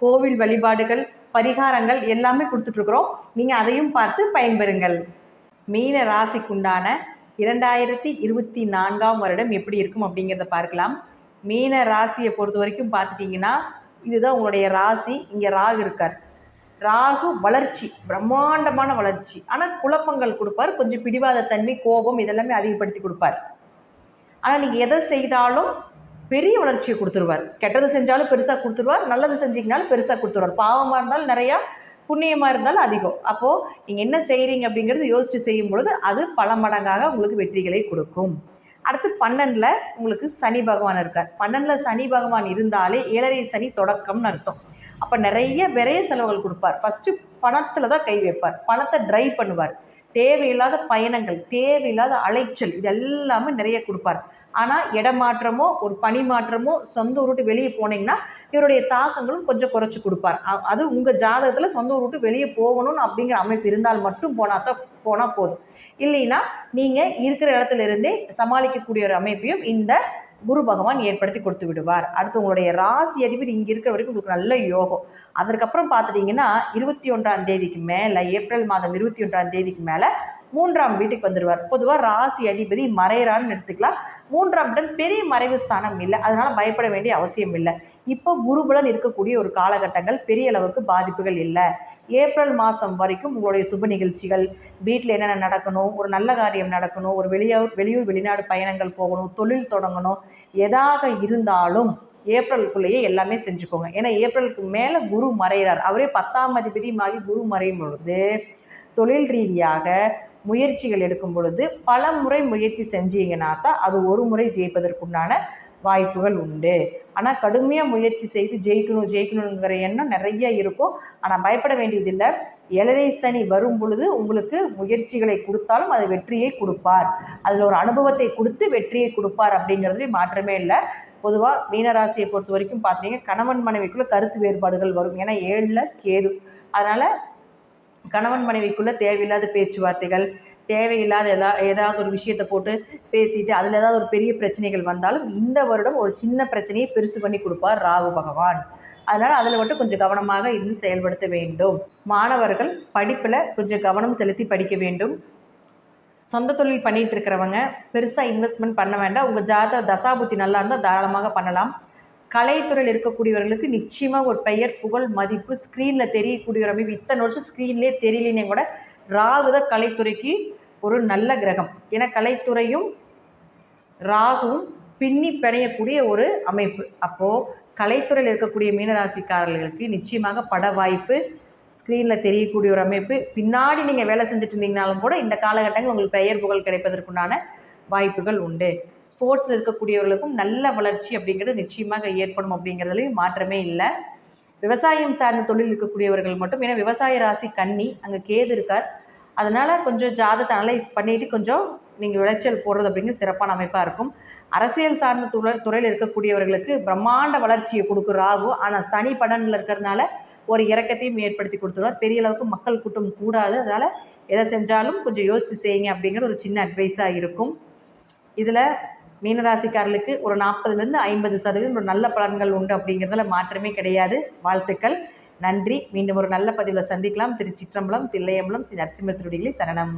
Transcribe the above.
கோவில் வழிபாடுகள் பரிகாரங்கள் எல்லாமே கொடுத்துட்ருக்குறோம். நீங்கள் அதையும் பார்த்து பயன்பெறுங்கள். மீன ராசிக்குண்டான இரண்டாயிரத்தி இருபத்தி நான்காம் வருடம் எப்படி இருக்கும் அப்படிங்கிறத பார்க்கலாம். மீன ராசியை பொறுத்த வரைக்கும் பார்த்துட்டிங்கன்னா இதுதான் உங்களுடைய ராசி. இங்கே ராகு இருக்கார். ராகு வளர்ச்சி பிரம்மாண்டமான வளர்ச்சி. ஆனால் குழப்பங்கள் கொடுப்பார். கொஞ்சம் பிடிவாத தன்மை கோபம் இதெல்லாமே அதிகப்படுத்தி கொடுப்பார். ஆனால் நீங்கள் எதை செய்தாலும் பெரிய வளர்ச்சியை கொடுத்துருவார். கெட்டது செஞ்சாலும் பெருசாக கொடுத்துருவார் நல்லது செஞ்சிங்கனாலும் பெருசாக கொடுத்துருவார். பாவமாக இருந்தாலும் நிறையா புண்ணியமாக இருந்தாலும் அதிகம். அப்போது நீங்கள் என்ன செய்கிறீங்க அப்படிங்கிறது யோசித்து செய்யும் பொழுது அது பல மடங்காக உங்களுக்கு வெற்றிகளை கொடுக்கும். அடுத்து பன்னெண்டில் உங்களுக்கு சனி பகவான் இருக்கார். பன்னெண்டில் சனி பகவான் இருந்தாலே ஏழரை சனி தொடக்கம்னு அர்த்தம். அப்போ நிறைய விரைய செலவுகள் கொடுப்பார். ஃபஸ்ட்டு பணத்தில் தான் கை வைப்பார். பணத்தை ட்ரை பண்ணுவார். தேவையில்லாத பயணங்கள் தேவையில்லாத அலைச்சல் இது எல்லாமே நிறைய கொடுப்பார். ஆனால் இடமாற்றமோ ஒரு பணி மாற்றமோ சொந்த ஊர் விட்டு வெளியே போனீங்கன்னா இவருடைய தாக்கங்களும் கொஞ்சம் குறைச்சி கொடுப்பார். அது உங்கள் ஜாதகத்தில் சொந்த ஊர் விட்டு வெளியே போகணும்னு அப்படிங்கிற அமைப்பு இருந்தால் மட்டும் போனால் தான் போனால் போதும். இல்லைன்னா நீங்கள் இருக்கிற இடத்துல இருந்தே சமாளிக்கக்கூடிய ஒரு அமைப்பையும் இந்த குரு பகவான் ஏற்படுத்தி கொடுத்து விடுவார். அடுத்து உங்களுடைய ராசி அதிபதி இங்கே இருக்கிற வரைக்கும் உங்களுக்கு நல்ல யோகம். அதற்கப்புறம் பார்த்துட்டிங்கன்னா இருபத்தி ஒன்றாம் தேதிக்கு மேலே ஏப்ரல் மாதம் இருபத்தி ஒன்றாம் தேதிக்கு மேலே மூன்றாம் வீட்டுக்கு வந்துடுவார். பொதுவாக ராசி அதிபதி மறைகிறான்னு எடுத்துக்கலாம். மூன்றாம் இடம் பெரிய மறைவு ஸ்தானம் இல்லை. அதனால் பயப்பட வேண்டிய அவசியம் இல்லை. இப்போ குருபலன் இருக்கக்கூடிய ஒரு காலகட்டங்கள் பெரிய அளவுக்கு பாதிப்புகள் இல்லை. ஏப்ரல் மாதம் வரைக்கும் உங்களுடைய சுப நிகழ்ச்சிகள் வீட்டில் என்னென்ன நடக்கணும் ஒரு நல்ல காரியம் நடக்கணும் ஒரு வெளியூர் வெளியூர் வெளிநாடு பயணங்கள் போகணும் தொழில் தொடங்கணும் எதாக இருந்தாலும் ஏப்ரலுக்குள்ளேயே எல்லாமே செஞ்சுக்கோங்க. ஏன்னா ஏப்ரலுக்கு மேலே குரு மறைகிறார் அவரே பத்தாம் அதிபதியுமாகி குரு மறையும் பொழுது தொழில் ரீதியாக முயற்சிகள் எடுக்கும் பொழுது பல முறை முயற்சி செஞ்சீங்கன்னா தான் அது ஒரு முறை ஜெயிப்பதற்குண்டான வாய்ப்புகள் உண்டு. ஆனால் கடுமையாக முயற்சி செய்து ஜெயிக்கணும் ஜெயிக்கணுங்கிற எண்ணம் நிறைய இருக்கும். ஆனால் பயப்பட வேண்டியதில்லை. ஏழரை சனி வரும் பொழுது உங்களுக்கு முயற்சிகளை கொடுத்தாலும் அது வெற்றியை கொடுப்பார். அதில் ஒரு அனுபவத்தை கொடுத்து வெற்றியை கொடுப்பார் அப்படிங்கிறதுலேயும் மாற்றமே இல்லை. பொதுவாக மீனராசியை பொறுத்த வரைக்கும் பார்த்தீங்கன்னா கணவன் மனைவிக்குள்ளே கருத்து வேறுபாடுகள் வரும். ஏன்னா ஏழில் கேது. அதனால் கணவன் மனைவிக்குள்ளே தேவையில்லாத பேச்சுவார்த்தைகள் தேவையில்லாத எதா ஏதாவது ஒரு விஷயத்தை போட்டு பேசிட்டு அதில் ஏதாவது ஒரு பெரிய பிரச்சனைகள் வந்தாலும் இந்த வருடம் ஒரு சின்ன பிரச்சனையை பெருசு பண்ணி கொடுப்பார் ராகு பகவான். அதனால் அதில் மட்டும் கொஞ்சம் கவனமாக இருந்து செயல்படுத்த வேண்டும். மாணவர்கள் படிப்பில் கொஞ்சம் கவனம் செலுத்தி படிக்க வேண்டும். சொந்த தொழில் பண்ணிகிட்டு இருக்கிறவங்க பெருசாக இன்வெஸ்ட்மெண்ட் பண்ண வேண்டாம். உங்கள் ஜாத தசாபுத்தி நல்லா இருந்தால் தாராளமாக பண்ணலாம். கலைத்துறையில் இருக்கக்கூடியவர்களுக்கு நிச்சயமாக ஒரு பெயர் புகழ் மதிப்பு ஸ்க்ரீனில் தெரியக்கூடிய ஒரு அமைப்பு. இத்தனை வருஷம் ஸ்க்ரீன்லேயே தெரியலனே கூட ராகுத கலைத்துறைக்கு ஒரு நல்ல கிரகம். ஏன்னா கலைத்துறையும் ராகுவும் பின்னி பிணையக்கூடிய ஒரு அமைப்பு. அப்போது கலைத்துறையில் இருக்கக்கூடிய மீனராசிக்காரர்களுக்கு நிச்சயமாக பட வாய்ப்பு ஸ்க்ரீனில் தெரியக்கூடிய ஒரு அமைப்பு. பின்னாடி நீங்கள் வேலை செஞ்சுட்டு இருந்தீங்கனாலும் கூட இந்த காலகட்டங்கள் உங்களுக்கு பெயர் புகழ் கிடைப்பதற்குண்டான வாய்ப்புகள் உண்டு. ஸ்போர்ட்ஸில் இருக்கக்கூடியவர்களுக்கும் நல்ல வளர்ச்சி அப்படிங்கிறது நிச்சயமாக ஏற்படும் அப்படிங்கிறதுலையும் மாற்றமே இல்லை. விவசாயம் சார்ந்த தொழில் இருக்கக்கூடியவர்கள் மட்டும் ஏன்னா விவசாய ராசி கன்னி அங்கே கேது இருக்கார். அதனால் கொஞ்சம் ஜாதத்தை அனலைஸ் பண்ணிவிட்டு கொஞ்சம் நீங்கள் விளைச்சல் போடுறது அப்படிங்கிறது சிறப்பான அமைப்பாக இருக்கும். அரசியல் சார்ந்த துறை துறையில் இருக்கக்கூடியவர்களுக்கு பிரம்மாண்ட வளர்ச்சியை கொடுக்குற ராகு. ஆனால் சனி படனில் இருக்கிறதுனால ஒரு இறக்கத்தையும் ஏற்படுத்தி கொடுத்துருவார். பெரிய அளவுக்கு மக்கள் கூட்டம் கூடாது. அதனால் எதை செஞ்சாலும் கொஞ்சம் யோசித்து செய்யுங்க அப்படிங்கிற ஒரு சின்ன அட்வைஸாக இருக்கும். இதில் மீனராசிக்காரர்களுக்கு ஒரு நாற்பதுலேருந்து ஐம்பது சதவீதம் ஒரு நல்ல பலன்கள் உண்டு அப்படிங்கிறதுல மாற்றமே கிடையாது. வாழ்த்துக்கள். நன்றி. மீண்டும் ஒரு நல்ல பதிவில் சந்திக்கலாம். திருச்சிற்றம்பலம் தில்லையம்பலம் ஸ்ரீ நரசிம்மத்திருடிகளை சரணம்.